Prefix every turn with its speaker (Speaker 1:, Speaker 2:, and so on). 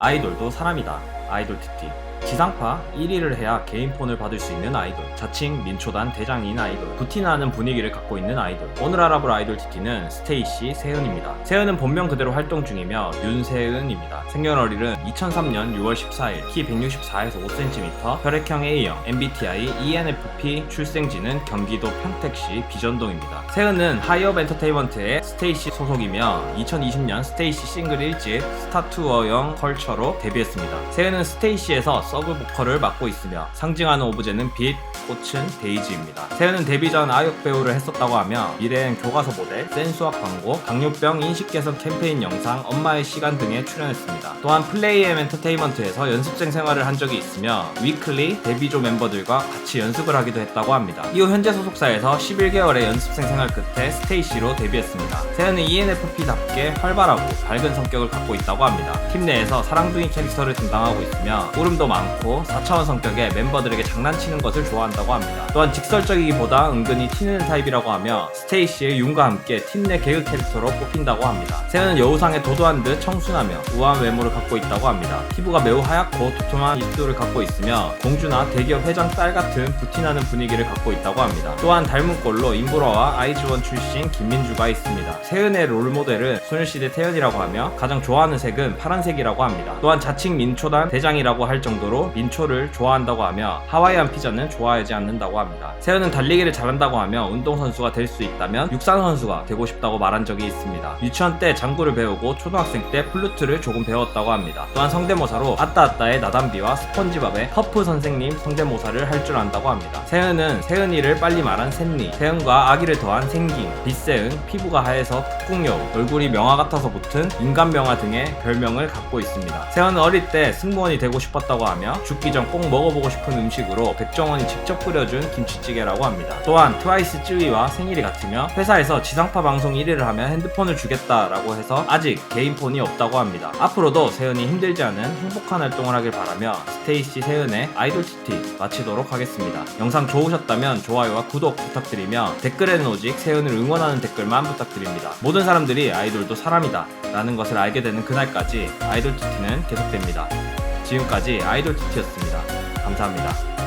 Speaker 1: 아이돌도 사람이다. 아이돌 TT. 지상파 1위를 해야 개인폰을 받을 수 있는 아이돌. 자칭 민초단 대장인 아이돌. 부티나는 분위기를 갖고 있는 아이돌. 오늘 알아볼 아이돌 TT는 스테이시 세은입니다. 세은은 본명 그대로 활동 중이며 윤세은입니다. 생년월일은 2003년 6월 14일, 키 164에서 5cm, 혈액형 A형, MBTI ENFP, 출생지는 경기도 평택시 비전동입니다. 세은은 하이업 엔터테인먼트의 스테이시 소속이며 2020년 스테이시 싱글 1집 스타투어형 컬처로 데뷔했습니다. 세은은 스테이시에서 서브 보컬을 맡고 있으며 상징하는 오브제는 빛, 꽃은 데이지입니다. 세은은 데뷔 전 아역 배우를 했었다고 하며 미래엔 교과서 모델, 센수학 광고, 당뇨병 인식 개선 캠페인 영상, 엄마의 시간 등에 출연했습니다. 또한 플레이엠 엔터테인먼트에서 연습생 생활을 한 적이 있으며 위클리 데뷔조 멤버들과 같이 연습을 하기도 했다고 합니다. 이후 현재 소속사에서 11개월의 연습생 생활 끝에 스테이시로 데뷔했습니다. 세은은 E ENFP답게 활발하고 밝은 성격을 갖고 있다고 합니다. 팀 내에서 사랑둥이 캐릭터를 담당하고 있으며 울음도 많고 4차원 성격에 멤버들에게 장난치는 것을 좋아한다고 합니다. 또한 직설적이기보다 은근히 튀는 타입이라고 하며 스테이시의 윤과 함께 팀내 개그 캐릭터로 뽑힌다고 합니다. 세은은 여우상에 도도한 듯 청순하며 우아한 외모를 갖고 있다고 합니다. 피부가 매우 하얗고 도톰한 입술을 갖고 있으며 공주나 대기업 회장 딸 같은 부티나는 분위기를 갖고 있다고 합니다. 또한 닮은 꼴로 인브로와 아이즈원 출신 김민주가 있습니다. 세은의 롤모델은 소녀시대 태연이라고 하며 가장 좋아하는 색은 파란색이라고 합니다. 또한 자칭 민초단 대장이라고 할 정도로 민초를 좋아한다고 하며 하와이안 피자는 좋아하지 않는다고 합니다. 세은은 달리기를 잘한다고 하며 운동선수가 될 수 있다면 육상선수가 되고 싶다고 말한 적이 있습니다. 유치원 때 장구를 배우고 초등학생 때 플루트를 조금 배웠다고 합니다. 또한 성대모사로 아따아따의 나담비와 스펀지밥의 퍼프 선생님 성대모사를 할 줄 안다고 합니다. 세은은 세은이를 빨리 말한 샌니, 세은과 아기를 더한 생긴, 빛세은, 피부가 하얘서 푹궁여우, 얼굴이 명화 같아서 붙은 인간 명화 등의 별명을 갖고 있습니다. 세은은 어릴 때 승무원이 되고 싶었다고 하며 죽기 전 꼭 먹어보고 싶은 음식으로 백종원이 직접 끓여준 김치찌개라고 합니다. 또한 트와이스 쯔위와 생일이 같으며 회사에서 지상파 방송 1위를 하면 핸드폰을 주겠다라고 해서 아직 개인폰이 없다고 합니다. 앞으로도 세은이 힘들지 않은 행복한 활동을 하길 바라며 스테이시 세은의 아이돌 TT 마치도록 하겠습니다. 영상 좋으셨다면 좋아요와 구독 부탁드리며 댓글에는 오직 세은을 응원하는 댓글만 부탁드립니다. 모든 사람들이 아이돌도 사람이다 라는 것을 알게 되는 그날까지 아이돌 TT는 계속됩니다. 지금까지 아이돌 TT였습니다. 감사합니다.